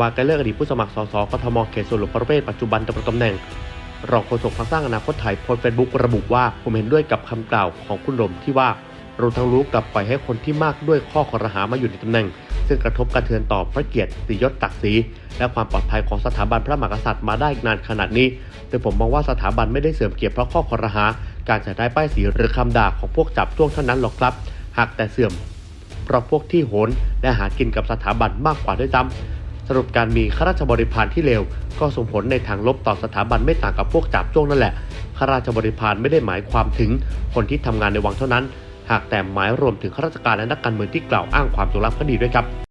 มาการเลือกอดีตผู้สมัครสสกทมเขตสวนหลวงประเวศปัจจุบันดำรงตำแหน่ง รองโฆษกพรรคสร้างอนาคตไทยโพสต์เฟซบุ๊กระบุว่าผมเห็นด้วยกับคำกล่าวของคุณลมที่ว่าเราทั้งรู้กลับปล่อยให้คนที่มากด้วยข้อคอรหามาอยู่ในตำแหน่ง ซึ่งกระทบกระเทือนต่อพระเกียรติสียศตักดิ์ศรีและความปลอดภัยของสถาบันพระมหากษัตริย์มาได้นานขนาดนี้โดยผมมองว่าสถาบันไม่ได้เสื่อมเกียรติเพราะข้อคอรหา การจะได้ป้ายสีหรือคำด่าของพวกจับจ้วงเท่านั้นหรอกครับ หากแต่เสื่อมเพราะพวกที่โหนและหากินกับสถาบันมากกว่าด้วยซ้ำ สรุปการมีข้าราชบริพารที่เลวก็ส่งผลในทางลบต่อสถาบันไม่ต่างกับพวกจับจ้วงนั่นแหละข้าราชบริพารไม่ได้หมายความถึงคนที่ทำงานในวังเท่านั้น หากแต่หมายรวมถึงข้าราชการและนักการเมืองที่กล่าวอ้างความจงรักภักดีด้วยครับ